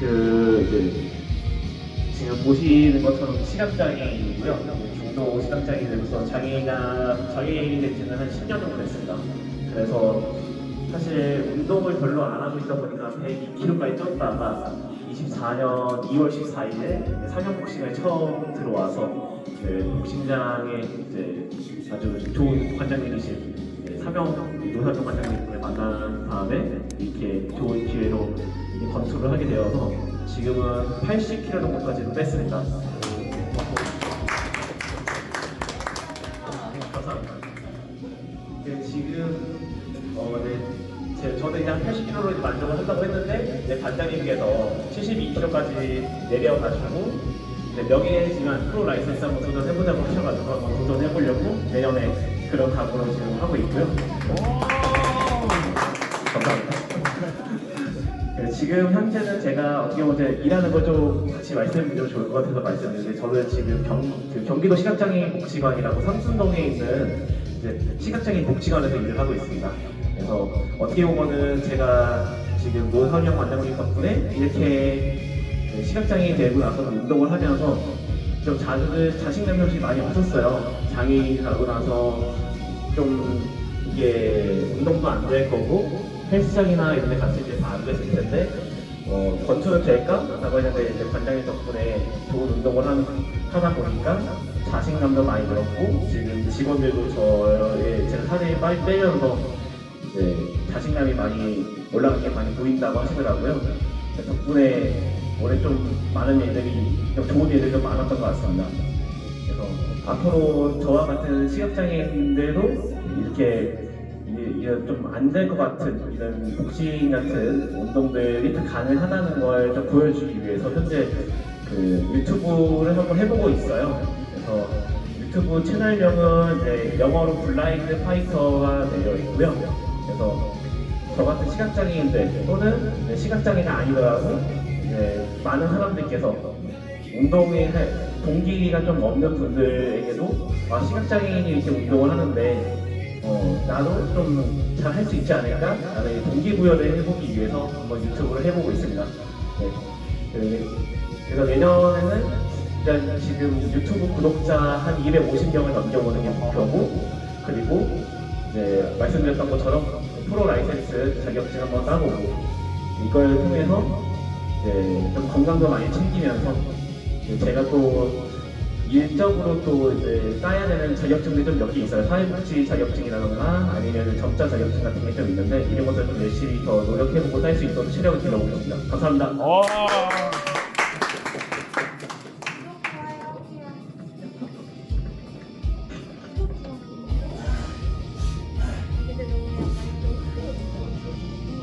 그 이제 지금 보시는 것처럼 시각장애인이고요. 중도 시각장애인으로서 장애인이나 장애인이 된 지는 한 10년 정도 됐습니다. 그래서 사실 운동을 별로 안 하고 있다 보니까 102kg까지 쪘다가 24년 2월 14일에 상영 복싱을 처음 들어와서 그 복싱장에 이제 아주 좋은 관장님이신 사명 노사정 관장님을 만난 다음에 이렇게 좋은 기회로 이 검토를 하게 되어서 지금은 80kg 정도까지도 뺐습니다. 감사합니다. 네, 지금 어, 네, 제, 저는 그냥 80kg로 만족을 한다고 했는데 네, 반장님께서 72kg까지 내려가지고 네, 명예지만 프로 라이센스 한번 도전해보자고 하셔가지고 한번 도전해보려고 내년에 그런 각오로 지금 하고 있고요. 지금 현재는 제가 어떻게 보면 이제 일하는 걸 좀 같이 말씀드리면 좋을 것 같아서 말씀드리는데 저는 지금 경, 그 경기도 시각장애인 복지관이라고 삼순동에 있는 이제 시각장애인 복지관에서 일을 하고 있습니다. 그래서 어떻게 보면은 제가 지금 노선영 관장님 덕분에 이렇게 그 시각장애인이 되고 나서 운동을 하면서 좀 자주 자신감 형식이 많이 없었어요. 장애인이 가고 나서 좀 이게 운동도 안 될 거고 헬스장이나 이런 데 갔을 때 다 안 됐을 텐데 어, 건투는 될까? 라고 했는데 이제 관장님 덕분에 좋은 운동을 하, 하다 보니까 자신감도 많이 늘었고 지금 직원들도 저의 제가 살이 빨리 빼면서 이제 자신감이 많이 올라간 게 많이 보인다고 하시더라고요. 덕분에 올해 좀 많은 일들이 좀 좋은 일들이 좀 많았던 것 같습니다. 그래서 앞으로 저와 같은 시각장애인들도 이렇게 좀 안 될 것 같은 이런 복싱 같은 운동들이 다 가능하다는 걸 좀 보여주기 위해서 현재 그 유튜브를 한번 해보고 있어요. 그래서 유튜브 채널명은 이제 영어로 블라인드 파이터가 되어 있고요. 그래서 저 같은 시각장애인들 또는 시각장애가 아니더라도 많은 사람들께서 운동에 할- 동기가 좀 없는 분들에게도 아, 시각장애인이 이렇게 운동을 하는데 어, 나도 좀 잘 할 수 있지 않을까? 라는 이 동기부여를 해보기 위해서 한번 유튜브를 해보고 있습니다. 네. 그, 그래서 내년에는 일단 지금 유튜브 구독자 한 250명을 넘겨보는 게 목표고 그리고 이제 말씀드렸던 것처럼 프로 라이센스 자격증 한번 따보고 이걸 통해서 이제 좀 건강도 많이 챙기면서 제가 또 일정으로 또 이제 따야 되는 자격증들이 좀 몇 개 있어요. 사회복지 자격증이라거나 아니면 점자 자격증 같은 게 좀 있는데 이런 것들 좀 열심히 더 노력해보고 딸 수 있도록 체력을 길러보겠습니다. 감사합니다. 어. 어. 오.